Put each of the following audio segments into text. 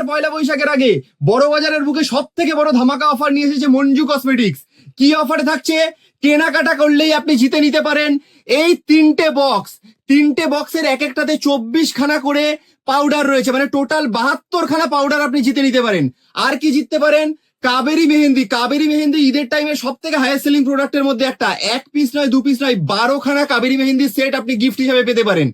আর পয়লা বৈশাখের আগে বড় বাজারের বুকে সব থেকে বড় ধামাকা অফার নিয়ে এসেছে মঞ্জু কসমেটিক্স কি অফারে থাকছে? কেনাকাটা করলেই আপনি জিতে নিতে পারেন। এই তিনটে বক্স তিনটে বক্সের এক একটাতে চব্বিশ খানা করে পাউডার রয়েছে। মানে টোটাল বাহাত্তর খানা পাউডার আপনি জিতে নিতে পারেন। আর কি জিততে পারেন? কাবেরি মেহেন্দি। কাবেরি মেহেন্দি ঈদের টাইমে সব থেকে হাইয়ার সেলিং প্রোডাক্টের মধ্যে একটা। এক পিস নয়, দু পিস নয় বারো খানা কাবেরি মেহেন্দির সেট আপনি গিফট হিসাবে পেতে পারেন।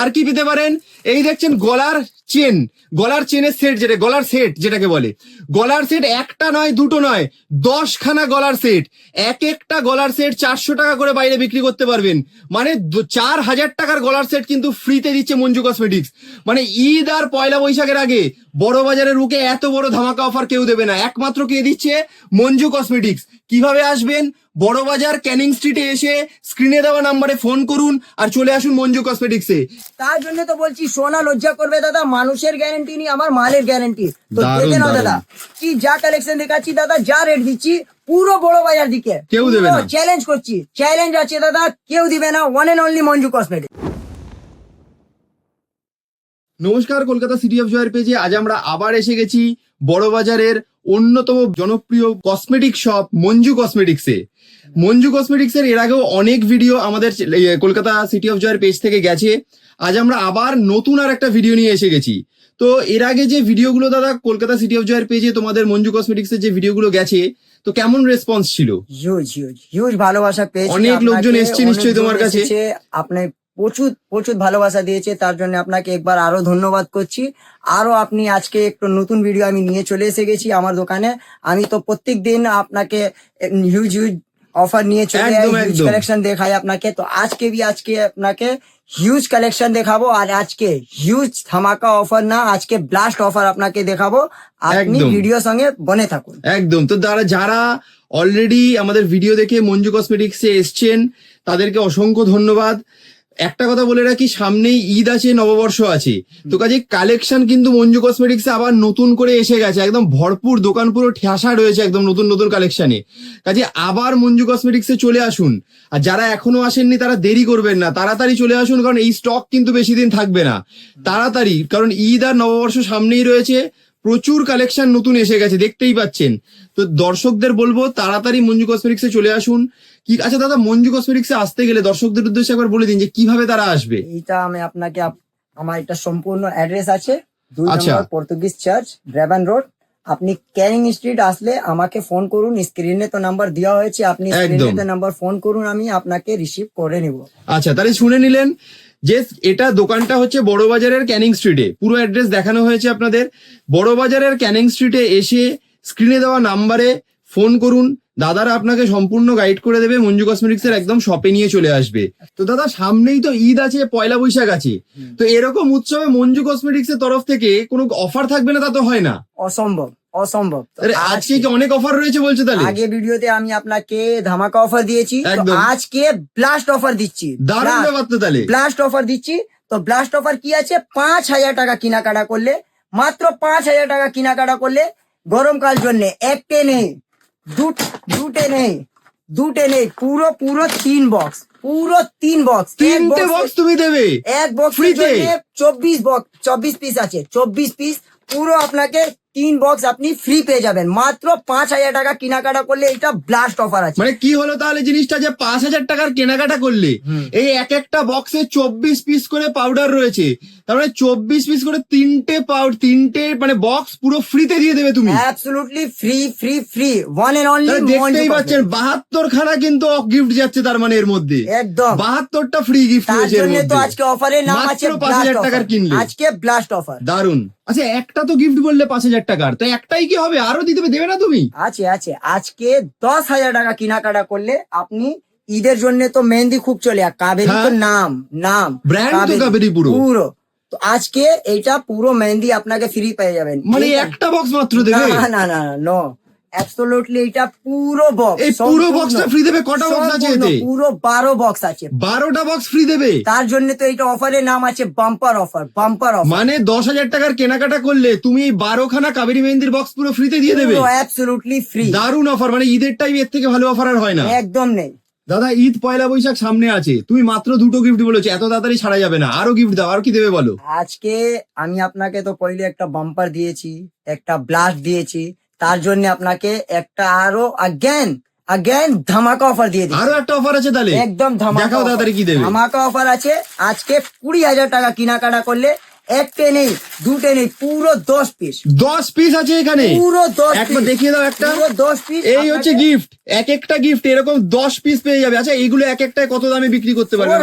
আর কি পেতে পারেন? এই দেখছেন গলার চেন, গলার চেনের সেট যেটা, গলার সেট যেটাকে বলে। গলার সেট একটা নয়, দুটো নয় দশ খানা গলার সেট এক একটা গলার সেট চারশো টাকা করে বাইরে বিক্রি করতে পারবেন। মানে চার হাজার টাকার গলার সেট কিন্তু ফ্রিতে দিচ্ছে মঞ্জু কসমেটিক্স মানে ঈদ আর পয়লা বৈশাখের আগে বড় বাজারের বুকে এত বড় ধামাকা অফার কেউ দেবে না। একমাত্র কে দিচ্ছে মঞ্জু কসমেটিক্স কীভাবে আসবেন? বড় বাজার ক্যানিং স্ট্রিটে এসে স্ক্রিনে দেওয়া নাম্বারে ফোন করুন আর চলে আসুন মঞ্জু কসমেটিক্সে। তার জন্য তো বলছি সোনা লজ্জা করবে দাদা মানুষের গ্যারেন্টি নেই আমার মালের গ্যারেন্টি তো দেখে নাও দাদা কি যা কালেকশন দেখাচ্ছি দাদা যা রেট দিচ্ছি পুরো বড় বাজার দিকে। কেউ দেবে না। চ্যালেঞ্জ করছি চ্যালেঞ্জ আছে দাদা কেউ দিবে না one and only Manju cosmetics. নমস্কার কলকাতা সিটি অফ জয়ের পেজে আজ আমরা আবার এসে গেছি বড়বাজারের অন্যতম জনপ্রিয় কসমেটিক শপ মঞ্জু কসমেটিক্সে মঞ্জু কসমেটিক্সের এর আগেও অনেক ভিডিও আমাদের কলকাতা সিটি অফ জয়ের পেজ থেকে গেছে। আজ আমরা আবার নতুন আর একটা ভিডিও নিয়ে এসে গেছি। তো এর আগে যে ভিডিওগুলো দাদা কলকাতা সিটি অফ জয়ের পেজে তোমাদের মঞ্জু কসমেটিক্সের যে ভিডিওগুলো গেছে তো কেমন রেসপন্স ছিল? হিউজ হিউজ হিউজ ভালোবাসা পেয়েছি অনেক লোকজন এসছে নিশ্চয়ই তোমার কাছে। আপনি প্রচুর প্রচুর ভালোবাসা দিয়েছে তার জন্য আপনাকে একবার আরও ধন্যবাদ করছি। আরও আপনি আজকে একটু নতুন ভিডিও আমি নিয়ে চলে এসে গেছি আমার দোকানে। আমি তো প্রত্যেক দিন আপনাকে হিউজ হিউজ অফার নিয়ে চলে হিউজ কালেকশন দেখাই আপনাকে। তো আজকে বি আজকে আপনাকে হিউজ কালেকশন দেখাবো আর আজকে হিউজ ধামাকা অফার না আজকে ব্লাস্ট অফার আপনাকে দেখাবো। আপনি। ভিডিও সঙ্গে বনে থাকুন। একদম। তো যারা যারা অলরেডি আমাদের ভিডিও দেখে মঞ্জু কসমেটিক্সে এসছেন তাদেরকে অসংখ্য ধন্যবাদ। একটা কথা বলে রাখি, সামনেই ঈদ আছে, নববর্ষ আছে। তো কাজে কালেকশন কিন্তু মঞ্জু কসমেটিক্সে আবার নতুন করে এসে গেছে। একদম ভরপুর দোকান, পুরো ঠেসা রয়েছে একদম নতুন নতুন কালেকশনে কাজে আবার মঞ্জু কসমেটিক্সে চলে আসুন। আর যারা এখনও আসেননি, তারা দেরি করবেন না। তাড়াতাড়ি চলে আসুন, কারণ এই স্টক কিন্তু বেশি দিন থাকবে না। তাড়াতাড়ি, কারণ ঈদ আর নববর্ষ সামনেই রয়েছে। প্রচুর কালেকশন নতুন এসে গেছে, দেখতেই পাচ্ছেন। তো দর্শকদের বলব, তাড়াতাড়ি মঞ্জু কসমেটিক্সে চলে আসুন। কি আচ্ছা দাদা মঞ্জু কসমেটিক্সে আসতে গেলে দর্শকদের উদ্দেশ্যে একবার বলে দিন যে কীভাবে তারা আসবে? এইটা আমি আপনাকে আপ- আমার একটা সম্পূর্ণ অ্যাড্রেস আছে। দুই আচ্ছা। নম্বর পর্তুগিজ চার্চ ড্রেভান রোড আপনি ক্যানিং স্ট্রিট আসলে আমাকে ফোন করুন স্ক্রিনে তো নাম্বার দেওয়া হয়েছে আপনি স্ক্রিনে। তো নাম্বার ফোন করুন আমি আপনাকে রিসিভ করে নিব। আচ্ছা তাহলে শুনে নিলেন যে এটা দোকানটা হচ্ছে বড় বাজারের ক্যানিং স্ট্রিটে পুরো অ্যাড্রেস দেখানো হয়েছে আপনাদের। বড় বাজারের ক্যানিং স্ট্রিটে এসে স্ক্রিনে দেওয়া নাম্বারে ফোন করুন। দাদারা আপনাকে সম্পূর্ণ গাইড করে দেবে মঞ্জু কসমেটিক্স এর একদম শপে নিয়ে চলে আসবে। তো দাদা সামনেই তো ঈদ আছে পয়লা বৈশাখ আছে। তো এরকম উৎসবে মঞ্জু কসমেটিক্স এর তরফ থেকে কোনো অফার থাকবে না তা তো হয় না? অসম্ভব অসম্ভব। আজকে কি অনেক অফার রয়েছে বলছে তাহলে? আগে ভিডিওতে আমি আপনাকে ধামাকা অফার দিয়েছি আজকে ব্লাস্ট অফার দিচ্ছি। দারুণ ব্যাপার তো তাহলে। ব্লাস্ট অফার দিচ্ছি। তো ব্লাস্ট অফার কি আছে? পাঁচ হাজার টাকা কেনাকাটা করলে মাত্র পাঁচ হাজার টাকা কেনাকাটা করলে গরমকাল জন্য একটে নেই। দু- দুটে নেই দুটে নেই পুরো পুরো তিন বক্স পুরো তিন বক্স তিনটে বক্স তুমি দেবে এক বক্স ফ্রিতে? চব্বিশ বক্স চব্বিশ পিস আছে চব্বিশ পিস পুরো আপনাকে তিন বক্স আপনি ফ্রি পেয়ে যাবেন। মাত্র পাঁচ হাজার টাকা কেনাকাটা করলে এটা ব্লাস্ট অফার আছে। মানে কি হলো তাহলে জিনিসটা যে পাঁচ হাজার টাকার কেনাকাটা করলে? এই এক একটা বক্সে চব্বিশ পিস করে পাউডার রয়েছে। তার মানে চব্বিশ পিস করে তিনটে পাউডার তিনটে মানে বক্স পুরো ফ্রিতে দিয়ে দেবে তুমি। Absolutely free free free one and তাহলে দেখতেই পাচ্ছেন বাহাত্তর খানা কিন্তু গিফট যাচ্ছে তার মানে এর মধ্যে। একদম। বাহাত্তরটা ফ্রি গিফট রয়েছে এর জন্য তো আজকে অফারে নাম আছে পাঁচ হাজার টাকার কিনলে। আজকে ব্লাস্ট অফার দারুণ আচ্ছা একটা তো গিফট বললে পাঁচ হাজার টাকার। তো একটাই কি হবে? আরও দিতে দেবে না তুমি? আছে আছে। আজকে দশ হাজার টাকা কেনাকাটা করলে আপনি ঈদের জন্য তো মেহেন্দি খুব চলে। আর কাবেরি তো হ্যাঁ। নাম নাম। ব্র্যান্ড তো কাবেরি পুরো। পুরো। তো আজকে এইটা পুরো মেহেন্দি আপনাকে ফ্রি পেয়ে যাবেন। মানে একটা বক্স মাত্র দেবে? না না না নো অ্যাবসলিউটলি এটা পুরো বক্স এই পুরো বক্সটা ফ্রি দেবে? কটা বক্স আছে এতে? পুরো বারো বক্স আছে। বারোটা বক্স ফ্রি দেবে? তার জন্য তো এইটা অফারের নাম আছে বাম্পার অফার বাম্পার অফার মানে দশ হাজার টাকার কেনাকাটা করলে তুমি এই বারো খানা কাবেরি মেহেন্দির বক্স পুরো ফ্রিতে দিয়ে দেবে? পুরো অ্যাবসলিউটলি ফ্রি দারুণ অফার মানে ঈদের টাইম এর থেকে ভালো অফার আর হয় না। একদম নেই। দাদা ঈদ পয়লা বৈশাখ সামনে আছে। তুমি মাত্র দুটো গিফট বলেছ এত তাড়াতাড়ি ছাড়া যাবে না। আরও গিফট দাও আর কি দেবে বলো? আজকে আমি আপনাকে তো পहिले একটা বাম্পার দিয়েছি একটা ব্লাস্ট দিয়েছি। তার জন্য আপনাকে একটা আরও অ্যাগেন অ্যাগেন ধামাকা অফার দিয়ে দিই আরও একটা অফার আছে তাহলে? একদম ধামাকা দেখাও তাড়াতাড়ি কি দেবে। ধামাকা অফার আছে। আজকে কুড়ি হাজার টাকা কেনাকাটা করলে একটা নেই দুটে নেই পুরো দশ পিস দশ পিস আছে এখানে। পুরো দশ একবার দেখিয়ে দাও একটা। পুরো দশ পিস এই হচ্ছে গিফট এক একটা গিফট এরকম দশ পিস পেয়ে যাবে। আচ্ছা এইগুলো এক একটায় কত দামে বিক্রি করতে পারবে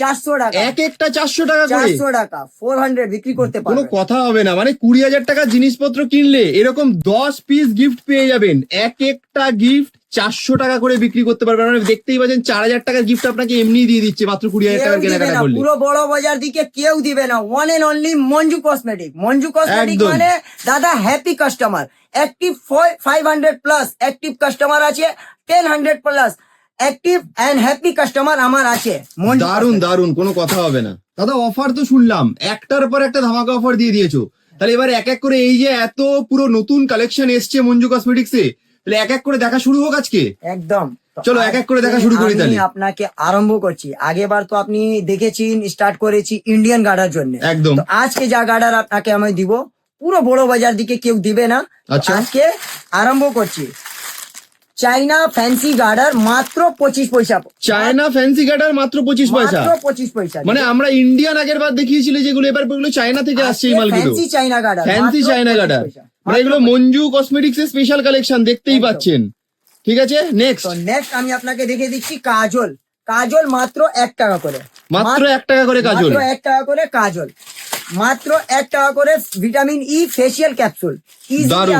চারশো টাকা। এক একটা চারশো টাকা করে। চারশো টাকা ফোর হান্ড্রেড বিক্রি করতে কোনো কথা হবে না। মানে কুড়ি হাজার টাকা জিনিসপত্র কিনলে এরকম দশ পিস গিফট পেয়ে যাবেন। এক একটা গিফট চারশো টাকা করে বিক্রি করতে পারবেন মানে দেখতেই পাচ্ছেন চার হাজার টাকার গিফট আপনাকে এমনি দিয়ে দিচ্ছে মাত্র কুড়ি হাজার টাকার কেনাকাটা করলে। পুরো বড় বাজার দিকে কেউ দিবে না। One and only Manju cosmetic Manju cosmetic মানে দাদা happy customer active five hundred plus active customer আছে ten hundred plus active and happy customer আমার আছে দারুণ দারুণ কোনো কথা হবে না। দাদা অফার তো শুনলাম একটার পর একটা ধামাকা অফার দিয়ে দিয়েছ। তাহলে এবার এক এক করে এই যে এত পুরো নতুন কালেকশন এসছে মঞ্জু কসমেটিক্সে তাহলে এক এক করে দেখা শুরু হোক আজকে? একদম। চলো, এক এক করে দেখা শুরু করি আমি তাহলে। আপনাকে আরম্ভ করছি। আগেবার তো আপনি দেখেছেন স্টার্ট করেছি ইন্ডিয়ান গার্ডার জন্য। একদম। আজকে যা গার্ডার আপনাকে আমি দিব পুরো বড় বাজার দিকে কেউ দিবে না। আচ্ছা। আজকে আরম্ভ করছি। চাইনা ফ্যান্সি গার্ডার মাত্র পঁচিশ পয়সা। চায়না ফ্যান্সি গার্ডার মাত্র পঁচিশ পয়সা। মাত্র পঁচিশ পয়সা। মানে আমরা ইন্ডিয়ান আগের বার দেখিয়েছিলে যেগুলো এবার ওগুলো চায়না থেকে আসছে এই মালগুলো। Fancy China garter fancy China cutter মানে এগুলো মঞ্জু কসমেটিক্স এর স্পেশাল কালেকশন দেখতেই পাচ্ছেন। ঠিক আছে? নেক্সট নেক্সট আমি আপনাকে দেখে দিচ্ছি কাজল। কাজল মাত্র এক টাকা করে। মাত্র এক টাকা করে কাজল। এক টাকা করে কাজল। মাত্র এক টাকা করে ভিটামিন ই ফেসিয়াল ক্যাপসুল।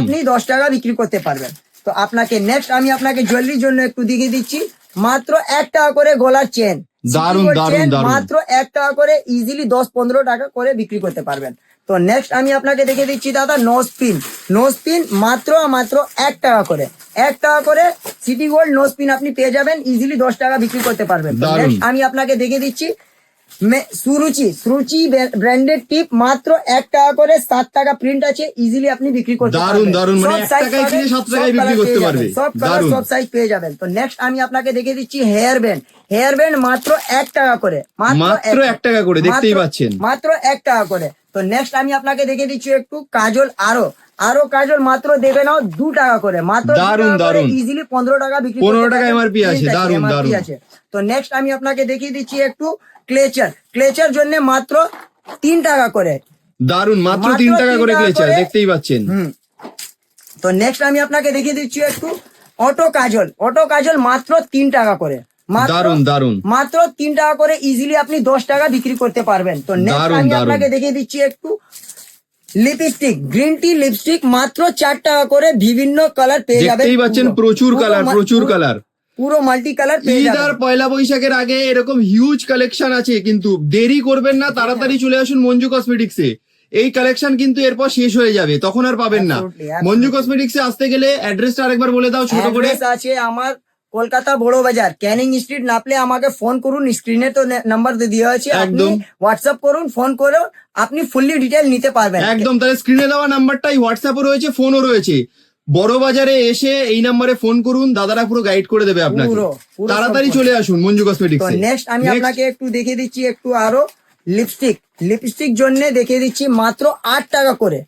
আপনি দশ টাকা বিক্রি করতে পারবেন। তো আপনাকে নেক্সট আমি আপনাকে জুয়েলারির জন্য একটু দেখিয়ে দিচ্ছি। মাত্র এক টাকা করে গলার চেন দারুণ, দারুণ। মাত্র এক টাকা করে ইজিলি দশ পনেরো টাকা করে বিক্রি করতে পারবেন। তো নেক্সট আমি আপনাকে দেখে দিচ্ছি দাদা নোজ পিন নোজ পিন মাত্র মাত্র এক টাকা করে। এক টাকা করে সিটি গোল্ড নোজ পিন আপনি পেয়ে যাবেন ইজিলি দশ টাকা বিক্রি করতে পারবেন। আমি আপনাকে দেখে দিচ্ছি সুরুচি সুরুচি ব্র্যান্ডেড টিপ মাত্র এক টাকা করে সাত টাকা প্রিন্ট আছে ইজিলি আপনি বিক্রি করতে দারুণ, পারবেন। দারুণ, মানে সব এক টাকায় কিনে সাত টাকায় বিক্রি করতে পারবে। সব কালার সব সাইজ পেয়ে যাবেন। তো নেক্সট আমি আপনাকে দেখে দিচ্ছি হেয়ার ব্যান্ড হেয়ার ব্যান্ড মাত্র এক টাকা করে মাত্র এক টাকা করে, দেখতেই পাচ্ছেন। মাত্র এক টাকা করে। তো নেক্সট আমি আপনাকে দেখে দিচ্ছি একটু কাজল আরও। আরও কাজল মাত্র দেবে নাও দু টাকা করে। মাত্র দারুণ, দারুণ। ইজিলি পনেরো টাকা বিক্রি 15 করতে টাকা। MRP আছে, MRP দারুণ। আছে। তো নেক্সট আমি আপনাকে দেখিয়ে দিচ্ছি একটু ক্লেচার ক্লেচার জন্য মাত্র তিন টাকা করে। দারুণ মাত্র তিন টাকা করে ক্লেচার দেখতেই পাচ্ছেন। তো নেক্সট আমি আপনাকে দেখিয়ে দিচ্ছি একটু অটো কাজল অটো কাজল মাত্র তিন টাকা করে। মাত্র- দারুণ দারুণ মাত্র তিন টাকা করে ইজিলি আপনি দশ টাকা বিক্রি করতে পারবেন। তো নেক্সট আমি আপনাকে দেখিয়ে দিচ্ছি একটু লিপস্টিক গ্রিন টি লিপস্টিক মাত্র চার টাকা করে বিভিন্ন কালার পেয়ে যাবেন। দেখতেই পাচ্ছেন প্রচুর কালার প্রচুর কালার। পুরো মাল্টি কালার পেয়ে আর পয়লা বৈশাখের আগে এরকম হিউজ কালেকশন আছে কিন্তু দেরি করবেন না তাড়াতাড়ি চলে আসুন মঞ্জু কসমেটিক্সে এই কালেকশন কিন্তু এরপর শেষ হয়ে যাবে তখন আর পাবেন না. মঞ্জু কসমেটিক্সে আসতে গেলে অ্যাড্রেসটা আরেকবার বলে দাও ছোট করে। আছে আমার কলকাতা বড় বাজার। ক্যানিং স্ট্রিট নাপলে আমাকে ফোন করুন স্ক্রিনে তো নাম্বার দেওয়া আছে। আপনি। হোয়াটসঅ্যাপ করুন ফোন করে আপনি ফুললি ডিটেল নিতে পারবেন। একদম তাহলে স্ক্রিনে দেওয়া নাম্বারটাই হোয়াটসঅ্যাপও রয়েছে ফোনও রয়েছে। বড় বাজারে এসে এই নাম্বারে ফোন করুন দাদারা পুরো গাইড করে দেবে আপনাকে। তাড়াতাড়ি চলে আসুন মঞ্জু তো নেক্সট আমি আপনাকে একটু দেখিয়ে দিচ্ছি একটু আরও লিপস্টিক লিপস্টিক জন্য দেখিয়ে দিচ্ছি মাত্র আট টাকা করে।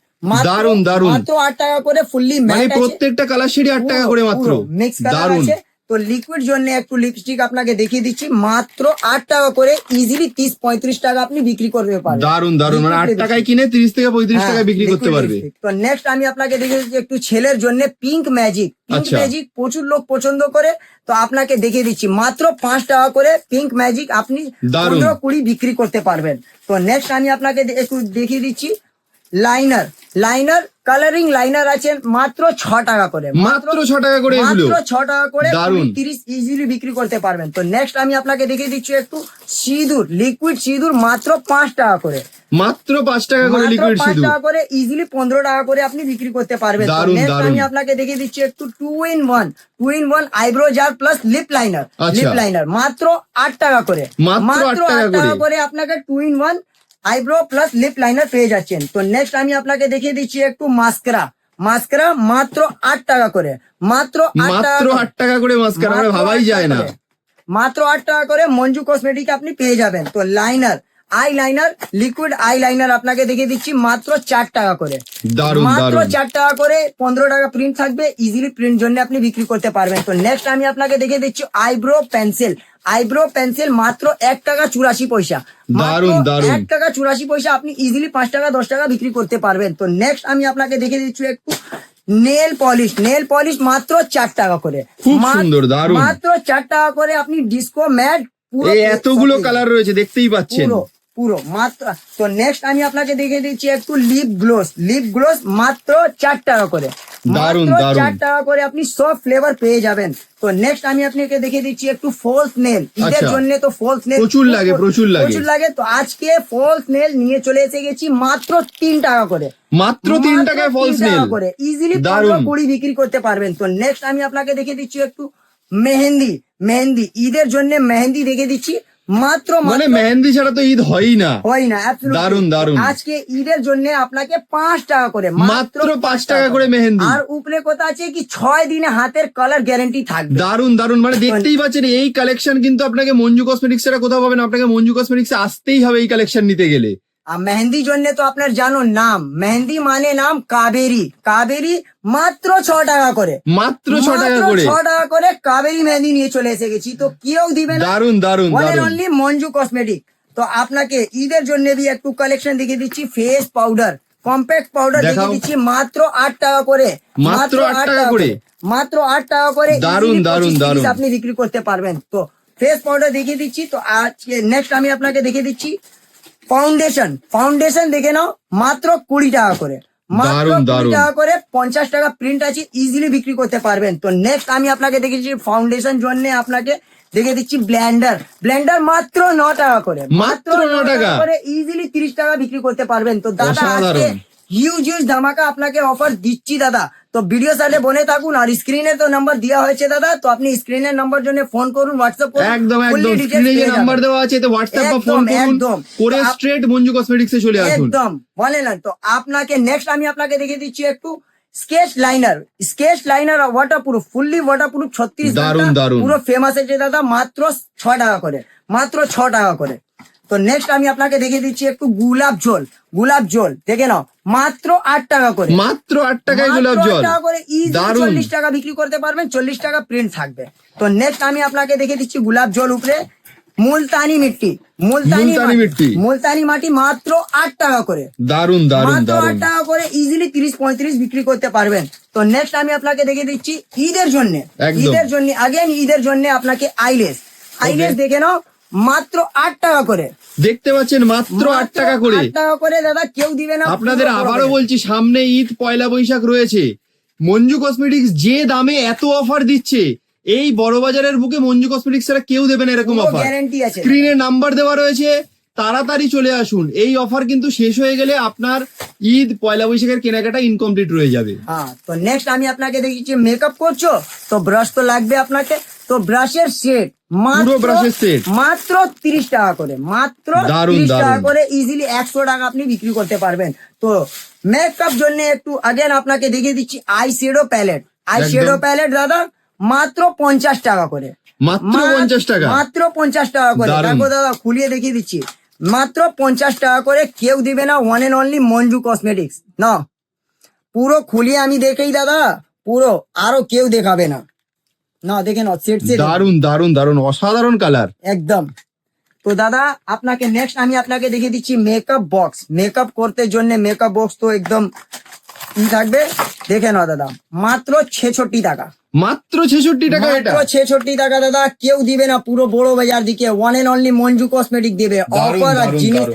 দারুণ দারুণ। মাত্র আট টাকা করে ফুললি মানে প্রত্যেকটা কালার শেডে আট টাকা করে মাত্র। দারুণ আছে। তো লিকুইড জন্য একটু লিপস্টিক আপনাকে দেখিয়ে দিচ্ছি। মাত্র আট টাকা করে ইজিলি তিরিশ পঁয়ত্রিশ টাকা আপনি বিক্রি করতে পারবেন। দারুণ দারুণ মানে আট টাকায় কিনে তিরিশ থেকে পঁয়ত্রিশ হ্যাঁ, টাকায় বিক্রি করতে পারবে। তো নেক্সট আমি আপনাকে দেখিয়ে দিচ্ছি একটু ছেলের জন্য পিঙ্ক ম্যাজিক পিঙ্ক। ম্যাজিক প্রচুর লোক পছন্দ করে তো আপনাকে দেখিয়ে দিচ্ছি। মাত্র পাঁচ টাকা করে পিঙ্ক ম্যাজিক আপনি পনেরো কুড়ি বিক্রি করতে পারবেন। তো নেক্সট আমি আপনাকে একটু দেখিয়ে দিচ্ছি। লাইনার লাইনার কালারিং লাইনার আছে মাত্র ছ টাকা করে। মাত্র ছ টাকা করে মাত্র ছ টাকা করে তিরিশ ইজিলি বিক্রি করতে পারবেন। তো নেক্সট আমি আপনাকে দেখিয়ে দিচ্ছি একটু সিঁদুর লিকুইড সিঁদুর মাত্র পাঁচ টাকা করে। মাত্র পাঁচ টাকা করে লিকুইড সিঁদুর। টাকা করে ইজিলি পনেরো টাকা করে আপনি বিক্রি করতে পারবেন। দারুণ। আমি আপনাকে দেখিয়ে দিচ্ছি একটু two in one two in one eyebrow jar plus lip liner. Lip liner মাত্র আট টাকা করে। মাত্র আট টাকা। করে। আপনাকে two in one eyebrow plus lip liner পেয়ে যাচ্ছেন। তো নেক্সট আমি আপনাকে দেখিয়ে দিচ্ছি একটু মাস্করা। মাস্করা মাত্র আট টাকা করে। মাত্র আট টাকা মাত্র করে। আট টাকা করে মাস্কারা আমরা ভাবাই যায় না। মাত্র আট টাকা করে মঞ্জু কসমেটিক আপনি পেয়ে যাবেন। তো liner eye liner liquid eye liner আপনাকে দেখিয়ে দিচ্ছি মাত্র চার টাকা করে। মাত্র চার টাকা করে পনেরো টাকা প্রিন্ট থাকবে ইজিলি প্রিন্ট জন্য আপনি বিক্রি করতে পারবেন। তো নেক্সট আমি আপনাকে দেখিয়ে দিচ্ছি আইব্রো পেন্সিল আইব্রো পেন্সিল মাত্র এক টাকা চুরাশি পয়সা। দারুণ, দারুণ। এক টাকা চুরাশি পয়সা আপনি ইজিলি পাঁচ টাকা দশ টাকা বিক্রি করতে পারবেন। তো নেক্সট আমি আপনাকে দেখে দিচ্ছি একটু নেল পলিশ নেল পলিশ মাত্র চার টাকা করে। খুব সুন্দর, দারুণ। মাত্র চার টাকা করে আপনি ডিস্কো ম্যাট পুরো এতগুলো কালার রয়েছে দেখতেই পাচ্ছেন। পুরো পুরো মাত্র। তো নেক্সট আমি আপনাকে দেখিয়ে দিচ্ছি একটু লিপ গ্লোস লিপ গ্লোস মাত্র চার টাকা করে। দারুণ, দারুণ। চার টাকা করে আপনি সব ফ্লেভার পেয়ে যাবেন। তো নেক্সট আমি আপনাকে দেখিয়ে দিচ্ছি একটু ফলস নেল ঈদের আচ্ছা। জন্য তো ফলস নেল প্রচুর লাগে, প্রচুর লাগে। প্রচুর লাগে। তো আজকে ফলস নেল নিয়ে চলে এসে গেছি মাত্র তিন টাকা করে। মাত্র তিন টাকায় ফলস নেল করে। ইজিলি পনেরো কুড়ি বিক্রি করতে পারবেন। তো নেক্সট আমি আপনাকে দেখিয়ে দিচ্ছি একটু মেহেন্দি। মেহেন্দি। ঈদের জন্য মেহেন্দি দেখে দিচ্ছি। মাত্র মানে মেহেন্দি ছাড়া তো ঈদ হয়ই না। হয় না দারুণ, দারুণ। আজকে ঈদের জন্য আপনাকে পাঁচ টাকা করে মাত্র পাঁচ টাকা করে মেহেন্দি। আর উপরে কথা আছে কি ছয় দিনে হাতের কালার গ্যারান্টি থাকবে। দারুণ দারুণ মানে দেখতেই পাচ্ছেন এই কালেকশন কিন্তু আপনাকে মঞ্জু কসমেটিক্স এর কোথাও পাবেন আপনাকে মঞ্জু কসমেটিক্স আসতেই হবে এই কালেকশন নিতে গেলে। মেহেন্দি জন্য তো আপনার জানো নাম। মেহেন্দি মানে নাম কাবেরি। কাবেরি মাত্র ছ টাকা করে। মাত্র ছ টাকা করে। ছ টাকা করে কাবেরি মেহেন্দি নিয়ে চলে এসে গেছি। তো কেউ দিবে না। দারুণ দারুণ অনলি মঞ্জু কসমেটিক তো আপনাকে ঈদের জন্য বি একটু কালেকশন দেখিয়ে দিচ্ছি। Face powder compact powder. দেখিয়ে দিচ্ছি। মাত্র আট টাকা করে। মাত্র আট টাকা করে? মাত্র আট টাকা করে। দারুণ, দারুণ, 25 দারুণ। আপনি বিক্রি করতে পারবেন। তো ফেস পাউডার দেখিয়ে দিচ্ছি। তো আজকে নেক্সট আমি আপনাকে দেখিয়ে দিচ্ছি। ফাউন্ডেশন ফাউন্ডেশন দেখে নাও মাত্র কুড়ি টাকা করে। মাত্র কুড়ি টাকা করে পঞ্চাশ টাকা প্রিন্ট আছে ইজিলি বিক্রি করতে পারবেন। তো নেক্সট আমি আপনাকে দেখেছি ফাউন্ডেশন জন্য আপনাকে দেখে দিচ্ছি ব্ল্যান্ডার ব্ল্যান্ডার মাত্র ন টাকা করে মাত্র ন টাকা? করে ইজিলি তিরিশ টাকা বিক্রি করতে পারবেন। তো দাদা আজকে। হিউজ হিউজ ধামাকা আপনাকে অফার দিচ্ছি দাদা তো ভিডিও সাইডে বনে থাকুন আর স্ক্রিনে তো নাম্বার দেওয়া হয়েছে দাদা তো আপনি স্ক্রিনের নাম্বার জন্য ফোন করুন হোয়াটসঅ্যাপ করুন একদম একদম স্ক্রিনে যে নাম্বার দেওয়া আছে এতে হোয়াটসঅ্যাপ বা ফোন করুন একদম। করে তো স্ট্রেট মঞ্জু কসমেটিক্স এ চলে আসুন একদম বলে না তো আপনাকে নেক্সট আমি আপনাকে দেখিয়ে দিচ্ছি একটু sketch liner sketch liner waterproof fully waterproof ছত্রিশ। পুরো ফেমাস আছে দাদা মাত্র ছ টাকা করে মাত্র ছ টাকা করে তো নেক্সট আমি আপনাকে দেখিয়ে দিচ্ছি একটু গোলাপ জল গোলাপ জল দেখে নাও মাত্র আট টাকা করে। মাত্র আট টাকায় গোলাপ জল টাকা করে চল্লিশ টাকা বিক্রি করতে পারবেন চল্লিশ টাকা প্রিন্ট থাকবে। তো নেক্সট আমি আপনাকে দেখে দিচ্ছি গোলাপ জল উপরে মুলতানি মিট্টি মুলতানি মুলতানি মাটি- মিট্টি। মুলতানি মাটি মাত্র আট টাকা করে। দারুণ দারুণ মাত্র আট টাকা করে ইজিলি তিরিশ পঁয়ত্রিশ বিক্রি করতে পারবেন। তো নেক্সট আমি আপনাকে দেখে দিচ্ছি ঈদের জন্য। ঈদের জন্য আগেন ঈদের জন্য আপনাকে আইলেস। আইলেস দেখে নাও মাত্র আট টাকা করে। দেখতে পাচ্ছেন মাত্র আট টাকা করে। আট টাকা করে দাদা কেউ দিবে না আপনাদের আবারও বলছি সামনে ঈদ পয়লা বৈশাখ রয়েছে। মঞ্জু কসমেটিক্স যে দামে এত অফার দিচ্ছে এই বড় বাজারের বুকে মঞ্জু কসমেটিক্স ছাড়া কেউ দেবে না এরকম অফার গ্যারান্টি আছে। স্ক্রিনে নাম্বার দেওয়া রয়েছে তাড়াতাড়ি চলে আসুন। এই অফার কিন্তু শেষ হয়ে গেলে আপনার ঈদ পয়লা বৈশাখের কেনাকাটা ইনকমপ্লিট রয়ে যাবে। হ্যাঁ তো নেক্সট আমি আপনাকে দেখেছি মেকআপ করছ? তো ব্রাশ তো লাগবে আপনাকে। তো ব্রাশের সেট এর set। মাত্র তিরিশ টাকা করে মাত্র তিরিশ টাকা করে ইজিলি একশো টাকা আপনি বিক্রি করতে পারবেন। তো মেকআপ জন্য একটু আগেন আপনাকে দেখিয়ে দিচ্ছি I shadow palette I. Shadow palette দাদা মাত্র পঞ্চাশ টাকা করে। মাত্র মাত্র- পঞ্চাশ টাকা? মাত্র পঞ্চাশ টাকা করে। দেখো দাদা খুলিয়ে দেখিয়ে দিচ্ছি। মাত্র পঞ্চাশ টাকা করে কেউ দিবে না one and only Manju cosmetics না পুরো খুলিয়ে আমি দেখেই দাদা পুরো আরও কেউ দেখাবে না। না দেখে নাও সেট সেট দারুণ দারুণ দারুণ অসাধারণ কালার একদম। তো দাদা আপনাকে নেক্সট আমি আপনাকে দেখিয়ে দিচ্ছি মেকআপ বক্স মেকআপ করতে জন্য মেকআপ বক্স তো একদম ই থাকবে? দেখে নাও দাদা মাত্র ছেষট্টি টাকা। মাত্র ছেষট্টি টাকা এটা? মাত্র ছেষট্টি টাকা দাদা কেউ দিবে না পুরো বড় বাজার দিকে। One and only Manju cosmetic দিবে। অফার আর জিনিস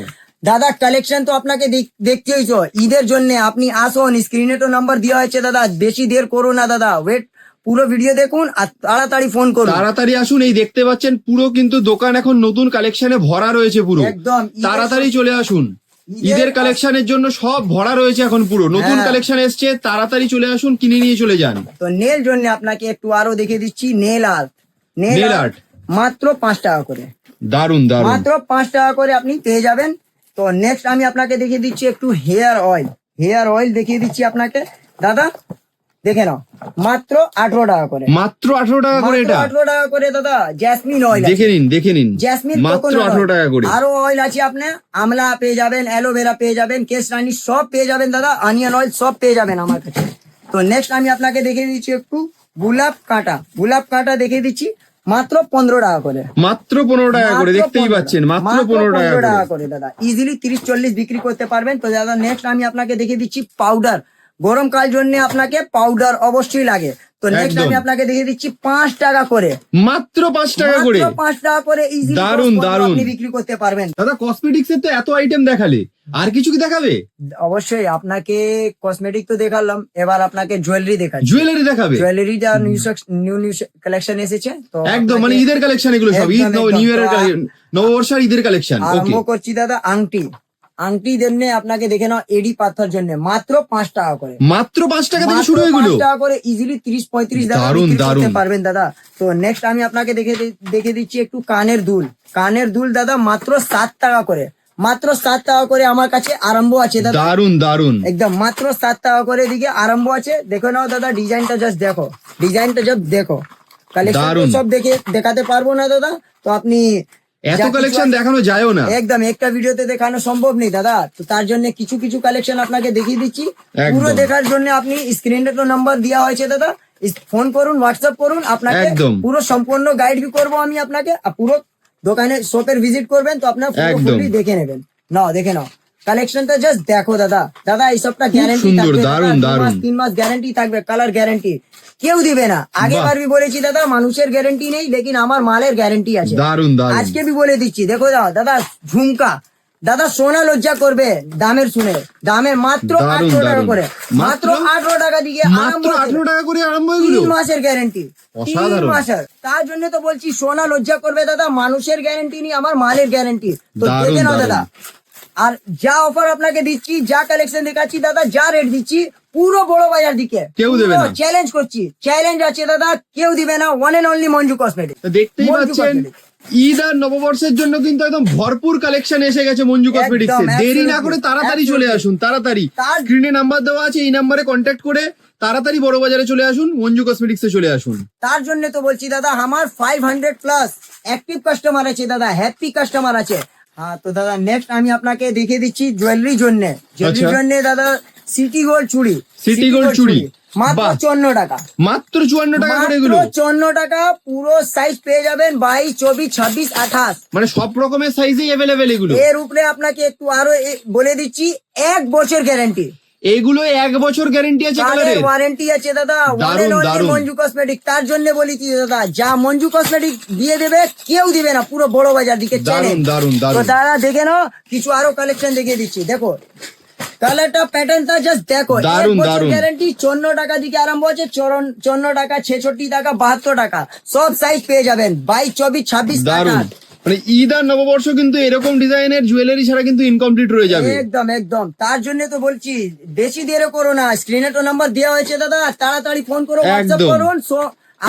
দাদা কালেকশন তো আপনাকে দেখ- দেখতেই তো ঈদের জন্য আপনি আসুন স্ক্রিনে তো নাম্বার দেওয়া হয়েছে দাদা। বেশি দের করো না দাদা। ওয়েট পুরো ভিডিও দেখুন আর তাড়াতাড়ি ফোন করুন। তাড়াতাড়ি আসুন এই দেখতে পাচ্ছেন পুরো কিন্তু দোকান এখন নতুন কালেকশনে ভরা রয়েছে পুরো। একদম তাড়াতাড়ি চলে আসুন। ঈদের- কালেকশনের জন্য সব ভরা রয়েছে এখন পুরো। নতুন হ্যাঁ। কালেকশন এসছে তাড়াতাড়ি চলে আসুন কিনে নিয়ে চলে যান। তো নেল জন্য আপনাকে একটু আরও দেখে দিচ্ছি নেল আর্ট নেল আর্ট মাত্র পাঁচ টাকা করে। দারুণ দারুণ মাত্র পাঁচ টাকা করে আপনি পেয়ে যাবেন। তো নেক্সট আমি আপনাকে দেখিয়ে দিচ্ছি একটু হেয়ার অয়েল হেয়ার অয়েল দেখিয়ে দিচ্ছি আপনাকে। দাদা দেখে নাও মাত্র আঠারো টাকা করে। মাত্র আঠারো টাকা করে এটা? আঠারো টাকা করে দাদা জ্যাসমিন অয়েল দেখে নিন দেখে নিন। জ্যাসমিন মাত্র আঠারো টাকা করে। আরও অয়েল আছে আপনি আমলা পেয়ে যাবেন অ্যালোভেরা পেয়ে যাবেন কেশরানি সব পেয়ে যাবেন দাদা অনিয়ন অয়েল সব পেয়ে যাবেন আমার কাছে। তো নেক্সট আমি আপনাকে দেখিয়ে দিচ্ছি একটু গোলাপ কাঁটা। গোলাপ কাঁটা দেখিয়ে দিচ্ছি মাত্র পনেরো টাকা করে। মাত্র পনেরো টাকা করে দেখতেই পাচ্ছেন মাত্র পনেরো টাকা করে। করে দাদা। ইজিলি তিরিশ চল্লিশ বিক্রি করতে পারবেন। তো দাদা নেক্সট আমি আপনাকে দেখিয়ে দিচ্ছি পাউডার গরমকাল জন্য আপনাকে পাউডার অবশ্যই লাগে। তো নেক্সট আমি আপনাকে দেখিয়ে দিচ্ছি পাঁচ টাকা করে। মাত্র পাঁচ টাকা করে? পাঁচ টাকা করে ইজিলি দারুণ, দারুণ। আপনি বিক্রি করতে পারবেন। দাদা কসমেটিক্স এর তো এত আইটেম দেখালে। আর কিছু কি দেখাবে? অবশ্যই আপনাকে কসমেটিক তো দেখালাম এবার আপনাকে জুয়েলারি দেখাচ্ছি। জুয়েলারি দেখাবে? জুয়েলারি যা নিউ নিউ কালেকশন এসেছে তো একদম মানে ঈদের কালেকশন এগুলো সব। ঈদ। নিউ ইয়ারের কালেকশন নববর্ষ আর ঈদের কালেকশন আরম্ভ করছি দাদা আংটি। আংটি জন্য আপনাকে দেখে নাও এডি পাথর জন্য। মাত্র পাঁচ টাকা করে। মাত্র পাঁচ টাকা থেকে শুরু এগুলো পাঁচ টাকা করে ইজিলি তিরিশ পঁয়ত্রিশ টাকা করতে পারবেন দাদা। তো নেক্সট আমি আপনাকে দেখে দেখে দিচ্ছি একটু কানের দুল। কানের দুল দাদা মাত্র সাত টাকা করে। মাত্র সাত টাকা করে আমার কাছে আরম্ভ আছে দাদা। দারুণ দারুণ একদম মাত্র সাত টাকা করে দিকে আরম্ভ আছে। দেখো নাও দাদা ডিজাইনটা জাস্ট দেখো। ডিজাইনটা জাস্ট দেখো। কালেকশন। সব দেখে দেখাতে পারব না দাদা। তো আপনি এত কালেকশন দেখানো যায়ও না। একদম একটা ভিডিওতে দেখানো সম্ভব নেই দাদা। তো তার জন্য কিছু কিছু কালেকশন আপনাকে দেখিয়ে দিচ্ছি। পুরো দেখার জন্য আপনি স্ক্রিনে তো নাম্বার দেওয়া হয়েছে দাদা। ফোন করুন হোয়াটসঅ্যাপ করুন আপনাকে। পুরো সম্পূর্ণ গাইড করব আমি আপনাকে। পুরো দোকানে শপের ভিজিট করবেন তো আপনার পুরো দেখে নেবেন। নাও দেখে নাও। কালেকশনটা জাস্ট দেখো দাদা। দাদা এই সবটা গ্যারান্টি থাকবে। দারুণ, দারুণ। তিন মাস গ্যারান্টি থাকবে কালার গ্যারান্টি কেউ দিবে না। আগে বাহ। বার বলেছি দাদা মানুষের গ্যারান্টি নেই লেকিন আমার মালের গ্যারান্টি আছে। দারুণ দারুণ আজকে भी বলে দিচ্ছি দেখো দাও দাদা ঝুমকা। দাদা সোনা লজ্জা করবে দামের শুনে। দামের মাত্র আটশো টাকা করে। মাত্র? আঠারো টাকা দিয়ে মাত্র আঠারো টাকা করে আরম্ভ তিন মাসের গ্যারেন্টি তিন। মাসের। তার জন্য তো বলছি সোনা লজ্জা করবে দাদা মানুষের গ্যারেন্টি নেই আমার মালের গ্যারেন্টি তো দেখে নাও দাদা। আর যা অফার আপনাকে দিচ্ছি যা কালেকশন দেখাচ্ছি দাদা যা রেট দিচ্ছি পুরো বড় বাজার দিকে। কেউ দেবে না। চ্যালেঞ্জ করছি। চ্যালেঞ্জ আছে দাদা কেউ দিবে না। One and only Manju cosmetic দেখতেই পাচ্ছেন ঈদ আর নববর্ষের জন্য কিন্তু একদম ভরপুর কালেকশন এসে গেছে মঞ্জু কসমেটিক্স দেরি না করে তাড়াতাড়ি চলে আসুন তাড়াতাড়ি। স্ক্রিনে নাম্বার দেওয়া আছে এই নাম্বারে কন্ট্যাক্ট করে তাড়াতাড়ি বড় বাজারে চলে আসুন মঞ্জু কসমেটিক্স চলে আসুন। তার জন্য তো বলছি দাদা আমার five hundred plus active customer আছে দাদা হ্যাপি কাস্টমার আছে। হ্যাঁ তো দাদা নেক্সট আমি আপনাকে দেখিয়ে দিচ্ছি জুয়েলারির জন্য। জুয়েলারির। জন্য দাদা সিটি গোল্ড চুড়ি। সিটি গোল্ড চুড়ি। মাত্র। চুয়ান্ন টাকা। মাত্র চুয়ান্ন টাকা করে এগুলো? চুয়ান্ন টাকা পুরো সাইজ পেয়ে যাবেন বাইশ চব্বিশ ছাব্বিশ আঠাশ। মানে সব রকমের সাইজেই অ্যাভেলেবেল এগুলো? এর উপরে আপনাকে একটু আরও বলে দিচ্ছি এক বছর গ্যারান্টি এগুলো এক বছর গ্যারেন্টি আছে কালারের ওয়ারেন্টি আছে দাদা। দারুণ, দারুণ। মঞ্জু কসমেটিক তার জন্য বলেছি দাদা যা মঞ্জু কসমেটিক দিয়ে দেবে কেউ দিবে না পুরো বড় বাজার দিকে দারুণ, দারুণ, দারুণ। তো দাদা দেখে নাও কিছু আরও কালেকশন দেখিয়ে দিচ্ছি। দেখো কালারটা প্যাটার্নটা জাস্ট দেখো দারুণ, দারুণ। গ্যারান্টি চন্ন টাকা দিকে আরম্ভ হচ্ছে চন্ন টাকা ছেষট্টি টাকা বাহাত্তর টাকা। সব সাইজ পেয়ে যাবেন। বাইশ চব্বিশ ছাব্বিশ টাকা। মানে ঈদ আর নববর্ষ কিন্তু এরকম ডিজাইনের জুয়েলারি ছাড়া কিন্তু ইনকমপ্লিট রয়ে যাবে। একদম একদম। তার জন্য তো বলছি বেশি দেরি করো না। স্ক্রিনে তো নাম্বার দেওয়া হয়েছে দাদা। তাড়াতাড়ি ফোন করো হোয়াটসঅ্যাপ করুন।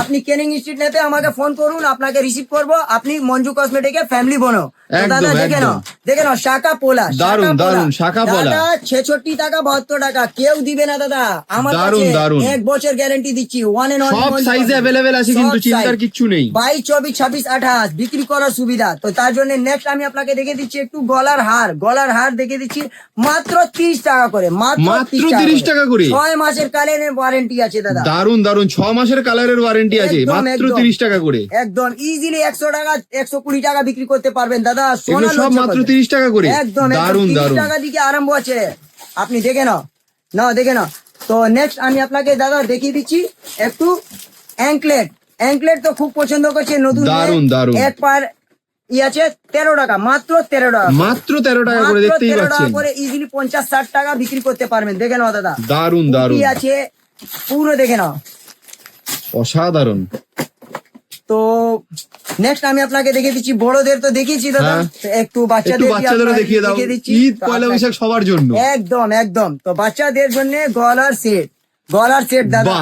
আপনি কেনিং স্ট্রিট নেপে আমাকে ফোন করুন আপনাকে রিসিভ করব। আপনি মঞ্জু কসমেটিকে ফ্যামিলি বনো। দাদা দেখে। নাও দেখে নাও শাখা পোলা দারুণ, দারুণ, শাখা পোলা। দাদা ছেষট্টি টাকা বাহাত্তর টাকা কেউ দিবে না দাদা। আমার দারুণ, দারুণ। এক বছর গ্যারান্টি দিচ্ছি ওয়ান এন্ড সব সাইজে অ্যাভেলেবেল আছে কিন্তু চিন্তার কিচ্ছু নেই। বাইশ চব্বিশ ছাব্বিশ আঠাশ বিক্রি করার সুবিধা। তো তার জন্য নেক্সট আমি আপনাকে দেখে দিচ্ছি একটু গলার হার। গলার হার দেখে দিচ্ছি মাত্র তিরিশ টাকা করে মাত্র মাত্র 30 টাকা করে? ছয় মাসের কালারের ওয়ারেন্টি আছে দাদা। দারুণ দারুণ ছ মাসের কালারের ওয়ারেন্টি আছে মাত্র তিরিশ টাকা করে। একদম ইজিলি একশো টাকা একশো কুড়ি টাকা বিক্রি করতে পারবেন দাদা সোনা সব মাত্র তিরিশ টাকা করে। একদম দারুণ দারুণ টাকা দিকে আরম্ভ আছে। আপনি দেখে নাও না দেখে নাও। তো নেক্সট আমি আপনাকে দাদা দেখিয়ে দিচ্ছি একটু অ্যাঙ্কলেট অ্যাঙ্কলেট তো খুব পছন্দ করছে নতুন দারুণ, দারুণ। এক পার ই আছে তেরো টাকা মাত্র তেরো টাকা মাত্র তেরো টাকা করে দেখতেই পাচ্ছেন। করে ইজিলি পঞ্চাশ ষাট টাকা বিক্রি করতে পারবেন দেখে নাও দাদা। দারুণ দারুণ আছে পুরো দেখে নাও। অসাধারণ। তো নেক্সট আমি আপনাকে দেখিয়ে দিচ্ছি বড়দের তো দেখিয়েছি দাদা। হ্যাঁ। একটু বাচ্চাদের আপনাকে দেখিয়ে দাও। ঈদ পয়লা বৈশাখ সবার জন্য। একদম একদম। তো বাচ্চাদের জন্য গলার সেট গলার সেট দাদা।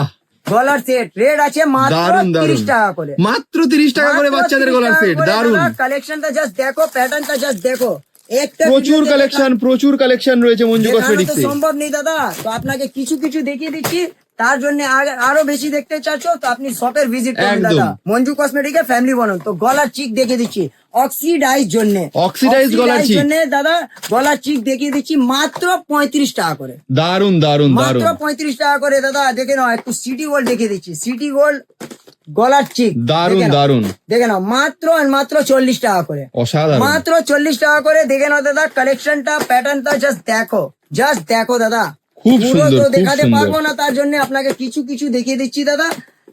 গলার সেট রেট আছে মাত্র দারুণ তিরিশ দারুণ টাকা করে। মাত্র তিরিশ টাকা করে বাচ্চাদের গলার সেট দারুণ কালেকশনটা জাস্ট দেখো প্যাটার্নটা জাস্ট দেখো। প্রচুর কালেকশন প্রচুর কালেকশন রয়েছে মঞ্জু কসমেটিক্সে সম্ভব নেই দাদা। তো আপনাকে কিছু কিছু দেখিয়ে দিচ্ছি। তার জন্য আরও বেশি দেখতে চাচ্ছ তো আপনি শপের ভিজিট করুন দাদা। মঞ্জু কসমেটিকের ফ্যামিলি বলুন তো গলার চিক দেখে দিচ্ছি। অক্সিডাইজ জন্য। Oxidized গলার চিক। জন্য দাদা গলার চিক দেখিয়ে দিচ্ছি মাত্র পঁয়ত্রিশ টাকা করে। দারুণ দারুণ দারুণ মাত্র পঁয়ত্রিশ টাকা করে দাদা দেখে নাও একটু সিটি গোল্ড দেখিয়ে দিচ্ছি। সিটি গোল্ড গলার চিক দারুণ দেখে। দারুণ দেখে নাও মাত্র আর মাত্র চল্লিশ টাকা করে। অসাধারণ। মাত্র চল্লিশ টাকা করে দেখে নাও দাদা কালেকশনটা প্যাটার্নটা জাস্ট দেখো। জাস্ট দেখো দাদা। খুব সুন্দর, তো দেখাতে পারব না তার জন্য আপনাকে কিছু কিছু দেখিয়ে দিচ্ছি দাদা।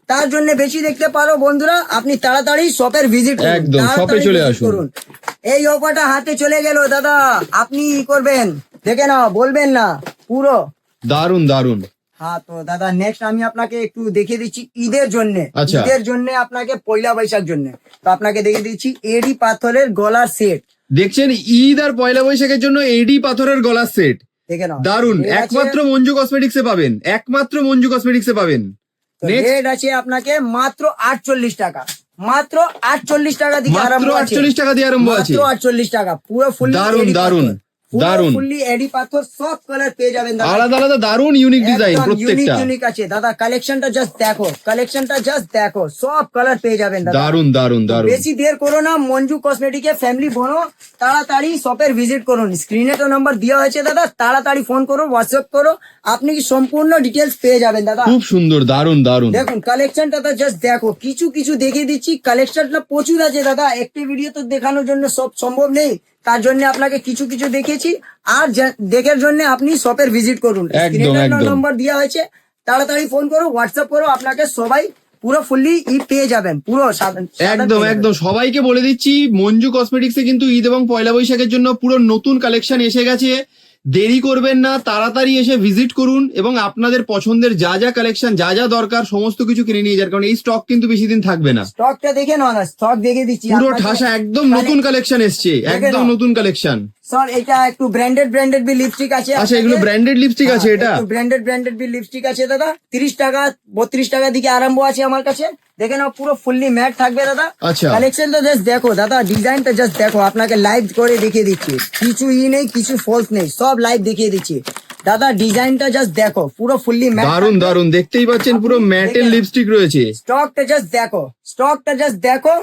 তার জন্য বেশি দেখতে পারো বন্ধুরা আপনি তাড়াতাড়ি শপের ভিজিট করুন একদম, শপে চলে আসুন। এই অফারটা হাতে চলে গেল দাদা আপনি করবেন দেখে নাও বলবেন না পুরো। দারুণ দারুণ হ্যাঁ তো দাদা নেক্সট আমি আপনাকে একটু দেখিয়ে দিচ্ছি ঈদের জন্য আচ্ছা। ঈদের জন্য আপনাকে পয়লা বৈশাখ জন্য। তো আপনাকে দেখিয়ে দিচ্ছি এডি পাথরের গলার সেট দেখছেন ঈদ আর পয়লা বৈশাখের জন্য এডি পাথরের গলার সেট দেখে নাও। দারুণ একমাত্র মঞ্জু কসমেটিক্সে পাবেন। একমাত্র মঞ্জু কসমেটিক্সে পাবেন। রেট আছে আপনাকে মাত্র আটচল্লিশ টাকা। মাত্র আটচল্লিশ টাকা দিয়ে আরম্ভ আটচল্লিশ টাকা দিয়ে আরম্ভ আছে। আটচল্লিশ টাকা। পুরো ফুল দারুণ, দারুণ, দারুণ। ফুললি এডি পাথর সব কালার পেয়ে যাবেন দাদা। আলাদা আলাদা দারুণ ইউনিক ডিজাইন প্রত্যেকটা। ইউনিক আছে। দাদা কালেকশনটা জাস্ট দেখো কালেকশনটা জাস্ট দেখো সব কালার পেয়ে যাবেন দাদা। দারুণ দারুণ দারুণ বেশি দের করো না মঞ্জু কসমেটিকে ফ্যামিলি বনো তাড়াতাড়ি শপের ভিজিট করুন। স্ক্রিনে তো নাম্বার দেওয়া হয়েছে দাদা তাড়াতাড়ি ফোন করো হোয়াটসঅ্যাপ করো আপনি কি সম্পূর্ণ ডিটেলস পেয়ে যাবেন দাদা। খুব সুন্দর দারুণ দারুণ দেখুন কালেকশনটা তো জাস্ট দেখো কিছু কিছু দেখিয়ে দিচ্ছি। কালেকশনটা প্রচুর আছে দাদা একটি ভিডিও তো দেখানোর জন্য সব সম্ভব নেই। তার জন্য আপনাকে কিছু কিছু দেখেছি। আর দেখার জন্য আপনি শপের ভিজিট করুন। নম্বর দেওয়া হয়েছে। তাড়াতাড়ি ফোন করো হোয়াটসঅ্যাপ করো আপনাকে সবাই পুরো ফুললি ই পেয়ে যাবেন। পুরো একদম একদম। সবাইকে বলে দিচ্ছি মঞ্জু কসমেটিক্সে কিন্তু ঈদ এবং পয়লা বৈশাখের জন্য পুরো নতুন কালেকশন এসে গেছে। দেরি করবেন না তাড়াতাড়ি এসে ভিজিট করুন এবং আপনাদের পছন্দের যা যা কালেকশন যা যা দরকার সমস্ত কিছু কিনে নিয়ে যার কারণ এই স্টক কিন্তু বেশি দিন থাকবে না। স্টকটা দেখে না স্টক দেখে দিচ্ছি পুরো ঠাসা একদম নতুন কালেকশন এসছে একদম নতুন কালেকশন স্যার এটা একটু ব্র্যান্ডেড ব্র্যান্ডেড বি লিপস্টিক আছে। আচ্ছা এগুলো ব্র্যান্ডেড লিপস্টিক আছে এটা? ব্র্যান্ডেড ব্র্যান্ডেড বি লিপস্টিক আছে দাদা। তিরিশ টাকা বত্রিশ টাকা দিকে আরম্ভ আছে আমার কাছে। দেখে নাও পুরো ফুললি ম্যাট থাকবে দাদা। আচ্ছা। কালেকশনটা জাস্ট দেখো দাদা ডিজাইনটা জাস্ট দেখো। আপনাকে লাইভ করে দেখিয়ে দিচ্ছি। কিছু ই নেই কিছু ফলস নেই সব লাইভ দেখিয়ে দিচ্ছি। দাদা ডিজাইনটা জাস্ট দেখো পুরো ফুললি ম্যাট দারুণ দারুণ দেখতেই পাচ্ছেন পুরো ম্যাটের লিপস্টিক রয়েছে। স্টকটা জাস্ট দেখো স্টকটা জাস্ট দেখো।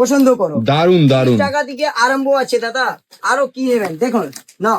পছন্দ করো। দারুণ দারুণ টাকা দিকে আরম্ভ আছে দাদা। আরও কি নেবেন? দেখুন না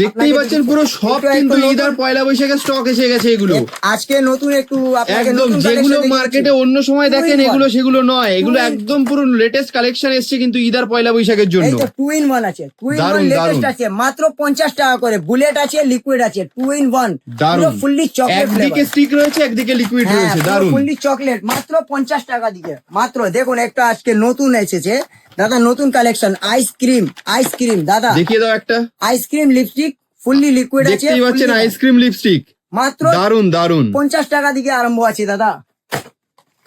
দেখতেই পাচ্ছেন পুরো সব কিন্তু ঈদ আর পয়লা বৈশাখের স্টক এসে গেছে এগুলো। আজকে নতুন একটু একদম যেগুলো মার্কেটে অন্য সময় দেখেন এগুলো সেগুলো নয়। এগুলো একদম পুরো লেটেস্ট কালেকশন এসছে কিন্তু ঈদ আর পয়লা বৈশাখের জন্য। টু ইন ওয়ান আছে। টু ইন ওয়ান লেটেস্ট আছে। মাত্র পঞ্চাশ টাকা করে। বুলেট আছে লিকুইড আছে। টু ইন ওয়ান দারুণ ফুললি চকলেট একদিকে স্টিক রয়েছে একদিকে লিকুইড হ্যাঁ রয়েছে। দারুণ ফুললি চকলেট মাত্র পঞ্চাশ টাকা দিকে। মাত্র দেখুন একটা আজকে নতুন এসেছে। দাদা নতুন কালেকশন আইসক্রিম আইসক্রিম দাদা। দেখিয়ে দাও একটা। আইসক্রিম লিপস্টিক ফুললি লিকুইড আছে দেখতেই পাচ্ছেন আইসক্রিম লিপস্টিক মাত্র দারুণ দারুণ পঞ্চাশ টাকা দিকে আরম্ভ আছে দাদা।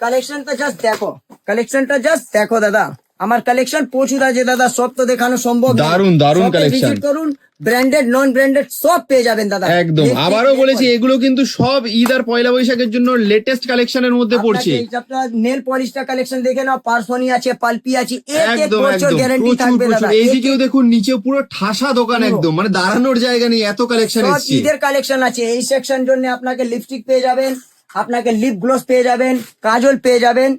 কালেকশনটা জাস্ট দেখো। কালেকশনটা জাস্ট দেখো দাদা। আমার কালেকশন প্রচুর আছে দাদা সব তো দেখানো সম্ভব। দারুণ, দারুণ visit করুন ব্র্যান্ডেড নন ব্র্যান্ডেড সব পেয়ে যাবেন দাদা। একদম। আবারও বলেছি এগুলো কিন্তু সব ঈদ আর পয়লা বৈশাখের জন্য লেটেস্ট কালেকশনের মধ্যে পড়ছে। নেল পলিশটা কালেকশন দেখে নাও পার্সনি আছে পালপি আছে এক এক একদম প্রচুর দাদা এইদিকেও দেখুন নিচে পুরো ঠাসা দোকান একদম মানে দাঁড়ানোর জায়গা নেই এত কালেকশন সব ঈদের কালেকশন আছে এই সেকশন জন্য আপনাকে লিপস্টিক পেয়ে যাবেন আপনাকে লিপ গ্লোস পেয়ে যাবেন কাজল পেয়ে যাবেন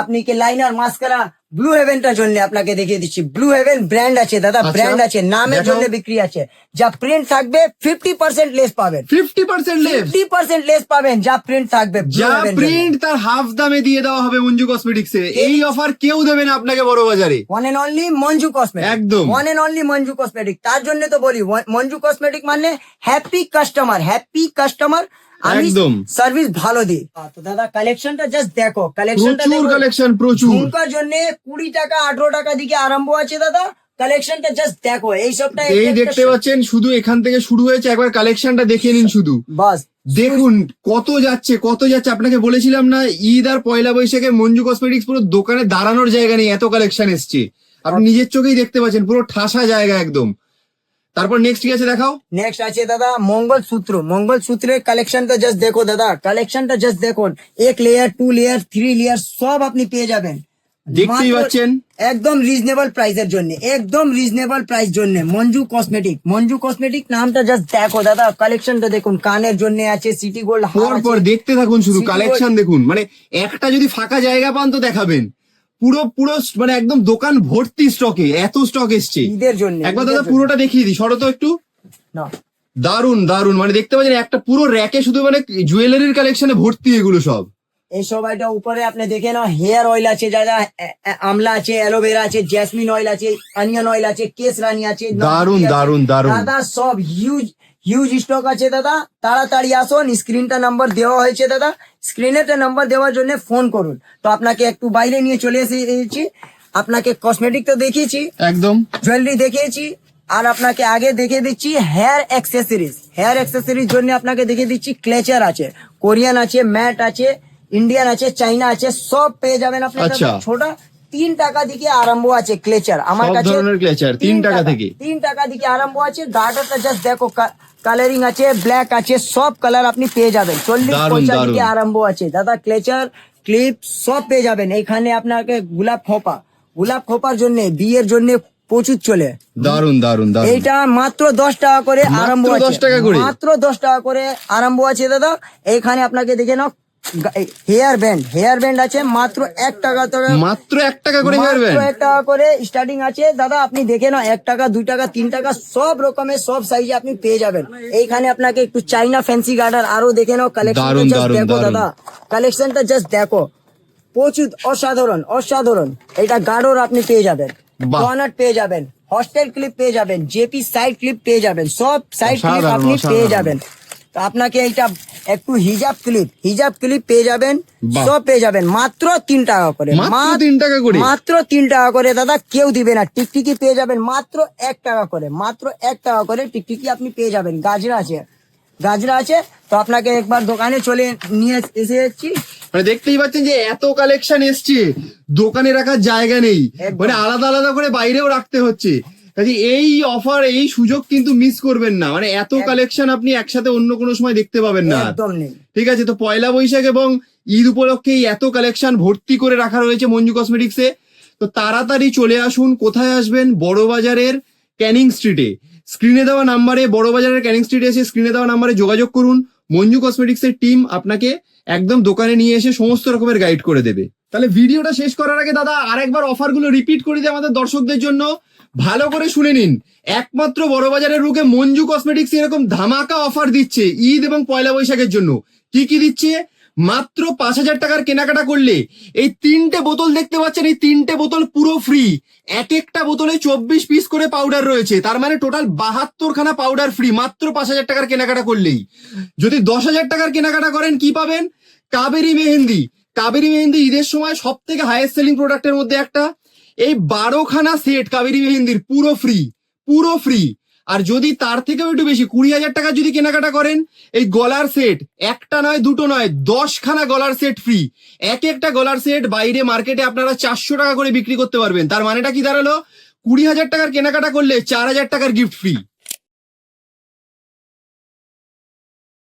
আপনি কি লাইনার মাস্কারা ব্লু হেভেনটার জন্য আপনাকে দেখিয়ে দিচ্ছি। ব্লু হেভেন ব্র্যান্ড আছে দাদা আচ্ছা। ব্র্যান্ড আছে নামের জন্য বিক্রি আছে। যা প্রিন্ট থাকবে ফিফটি পার্সেন্ট লেস পাবেন। Fifty percent fifty percent less পাবেন যা প্রিন্ট থাকবে যা প্রিন্ট তার হাফ দামে দিয়ে দেওয়া হবে মঞ্জু কসমেটিক্স এ। এই অফার কেউ দেবে না আপনাকে বড় বাজারে। One and only Manju cosmetic একদম। One and only Manju cosmetic তার জন্য তো বলি মঞ্জু কসমেটিক মানে হ্যাপি কাস্টমার হ্যাপি কাস্টমার আমি একদম। সার্ভিস ভালো দিই। তো দাদা কালেকশনটা জাস্ট দেখো। কালেকশনটা প্রচুর কালেকশন প্রচুর। ঝুমকার জন্য কুড়ি টাকা আঠারো টাকা দিকে আরম্ভ আছে দাদা। কালেকশনটা জাস্ট দেখো। এই সবটা এই দেখতে পাচ্ছেন শুধু এখান থেকে শুরু হয়েছে। একবার কালেকশনটা দেখে নিন শুধু। বাস। দেখুন কত যাচ্ছে কত যাচ্ছে। আপনাকে বলেছিলাম না ঈদ আর পয়লা বৈশাখে মঞ্জু কসমেটিক্স পুরো দোকানে দাঁড়ানোর জায়গা নেই। এত কালেকশন এসছে। আপনি নিজের চোখেই দেখতে পাচ্ছেন পুরো ঠাসা জায়গা একদম। তারপর নেক্সট কি আছে দেখাও? নেক্সট আছে দাদা মঙ্গল সূত্র মঙ্গল সূত্রের কালেকশনটা জাস্ট দেখো দাদা। কালেকশনটা জাস্ট দেখুন। এক layer two layer three layer সব আপনি পেয়ে যাবেন। দেখতেই পাচ্ছেন? একদম রিজনেবল প্রাইসের জন্য একদম রিজনেবল প্রাইস জন্য মঞ্জু কসমেটিক মঞ্জু কসমেটিক নামটা জাস্ট দেখো দাদা। কালেকশনটা দেখুন কানের জন্য আছে সিটি গোল্ড পর পর দেখতে থাকুন শুধু কালেকশন দেখুন। মানে একটা যদি ফাঁকা জায়গা পান তো দেখাবেন। পুরো পুরো মানে একদম দোকান ভর্তি স্টকে এত স্টক এসছে। ঈদের জন্য একবার দাদা পুরোটা দেখিয়ে দিই সরো তো একটু। না। দারুণ দারুণ মানে দেখতে পাচ্ছেন একটা পুরো র্যাকে শুধু মানে জুয়েলারির কালেকশনে ভর্তি এগুলো সব। এই সবাইটা উপরে আপনি দেখে নাও হেয়ার অয়েল আছে যারা আমলা আছে অ্যালোভেরা আছে জেসমিন অয়েল আছে অনিয়ন অয়েল আছে কেসরানি আছে দারুণ, দারুণ, দারুণ। দাদা সব হিউজ হিউজ স্টক আছে দাদা। তাড়াতাড়ি আসুন স্ক্রিনটা নাম্বার দেওয়া হয়েছে দাদা। স্ক্রিনেতে নাম্বার দেওয়ার জন্য ফোন করুন। তো আপনাকে একটু বাইরে নিয়ে চলে এসেছি। আপনাকে কসমেটিক তো দেখিয়েছি। একদম। জুয়েলারি দেখিয়েছি। আর আপনাকে আগে দেখে দিচ্ছি হেয়ার অ্যাক্সেসরিজ হেয়ার অ্যাক্সেসরিজ জন্য আপনাকে দেখে দিচ্ছি ক্লেচার আছে কোরিয়ান আছে ম্যাট আছে ইন্ডিয়ান আছে চাইনা আছে সব পেয়ে যাবেন আপনি আচ্ছা। ছোট তিন টাকা থেকে আরম্ভ আছে ক্লেচার আমার কাছে তিন টাকা থেকে। তিন টাকা থেকে আরম্ভ আছে। গার্ডারটা জাস্ট দেখো কালারিং আছে ব্ল্যাক আছে সব কালার আপনি পেয়ে যাবেন। চল্লিশ পঞ্চাশ থেকে আরম্ভ আছে। দাদা ক্লেচার ক্লিপ সব পেয়ে যাবেন। এখানে আপনাকে গোলাপ খোপা। গোলাপ খোপার জন্য বিয়ের জন্য প্রচুর চলে। দারুণ দারুণ দারুণ এইটা মাত্র দশ টাকা করে আরম্ভ 10 আছে। টাকা করে? মাত্র দশ টাকা করে আরম্ভ আছে দাদা। এখানে আপনাকে দেখে নাও হেয়ার ব্যান্ড হেয়ার ব্যান্ড আছে মাত্র এক টাকা করে। মাত্র এক টাকা করে মাত্র পারবেন এক টাকা করে স্টার্টিং আছে। দাদা আপনি দেখে নাও এক টাকা দুই টাকা তিন টাকা সব রকমের সব সাইজে আপনি পেয়ে যাবেন। এইখানে আপনাকে একটু চাইনা ফ্যান্সি গার্ডার আরও দেখে নাও কালেকশন দেখো দাদা। কালেকশনটা জাস্ট দেখো। প্রচুর অসাধারণ অসাধারণ। এটা গার্ডর আপনি পেয়ে যাবেন। ডোনাট পেয়ে যাবেন হস্টেল ক্লিপ পেয়ে যাবেন জেপি সাইড ক্লিপ পেয়ে যাবেন সব সাইড ক্লিপ আপনি পেয়ে যাবেন। তো আপনাকে এইটা একটু হিজাব ক্লিপ হিজাব ক্লিপ পেয়ে যাবেন সব পেয়ে যাবেন। মাত্র তিন টাকা করে। তিন টাকা করে? মাত্র তিন টাকা করে দাদা কেউ দিবে না। টিকটিকি পেয়ে যাবেন মাত্র এক টাকা করে। মাত্র এক টাকা করে টিকটিকি আপনি পেয়ে যাবেন। গাজরা আছে। গাজরা আছে। তো আপনাকে একবার দোকানে চলে নিয়ে এসে যাচ্ছি। মানে দেখতেই পাচ্ছেন যে এত কালেকশন এসছে। দোকানে রাখার জায়গা নেই। মানে আলাদা আলাদা করে বাইরেও রাখতে হচ্ছে। কাজে এই অফার এই সুযোগ কিন্তু মিস করবেন না। মানে এত কালেকশন আপনি একসাথে অন্য কোনো সময় দেখতে পাবেন না। একদম নেই। ঠিক আছে তো পয়লা বৈশাখ এবং ঈদ উপলক্ষে এত কালেকশন ভর্তি করে রাখা রয়েছে মঞ্জু কসমেটিক্সে তো তাড়াতাড়ি চলে আসুন কোথায় আসবেন? বড় বাজারের ক্যানিং স্ট্রিটে স্ক্রিনে দেওয়া নাম্বারে বড় বাজারের ক্যানিং স্ট্রিটে এসে স্ক্রিনে দেওয়া নাম্বারে যোগাযোগ করুন। মঞ্জু কসমেটিক্সের টিম আপনাকে একদম দোকানে নিয়ে এসে সমস্ত রকমের গাইড করে দেবে। তাহলে ভিডিওটা শেষ করার আগে দাদা আরেকবার অফারগুলো রিপিট করে দিই আমাদের দর্শকদের জন্য। ভালো করে শুনে নিন। একমাত্র বড় বাজারের রুকে মঞ্জু কসমেটিক্স এরকম ধামাকা অফার দিচ্ছে ঈদ এবং পয়লা বৈশাখের জন্য। কি কি দিচ্ছে? মাত্র পাঁচ হাজার টাকার কেনাকাটা করলে এই তিনটে বোতল দেখতে পাচ্ছেন, এই তিনটে বোতল পুরো ফ্রি এক একটা বোতলে চব্বিশ পিস করে পাউডার রয়েছে। তার মানে টোটাল বাহাত্তর খানা পাউডার ফ্রি মাত্র পাঁচ হাজার টাকার কেনাকাটা করলেই। যদি দশ হাজার টাকার কেনাকাটা করেন, কি পাবেন? কাবেরি মেহেন্দি। কাবেরি মেহেন্দি ঈদের সময় সব থেকে হায়েস্ট সেলিং প্রোডাক্টের মধ্যে একটা। এই বারোখানা সেট কাবেরি মেহেন্দির পুরো ফ্রি পুরো ফ্রি আর যদি তার থেকেও একটু বেশি, কুড়ি হাজার টাকা যদি কেনাকাটা করেন, এই গলার সেট একটা নয়, দুটো নয়, দশখানা গলার সেট ফ্রি এক একটা গলার সেট বাইরে মার্কেটে আপনারা চারশো টাকা করে বিক্রি করতে পারবেন। তার মানেটা কি দাঁড়াল? কুড়ি হাজার টাকার কেনাকাটা করলে চার হাজার টাকার গিফট ফ্রি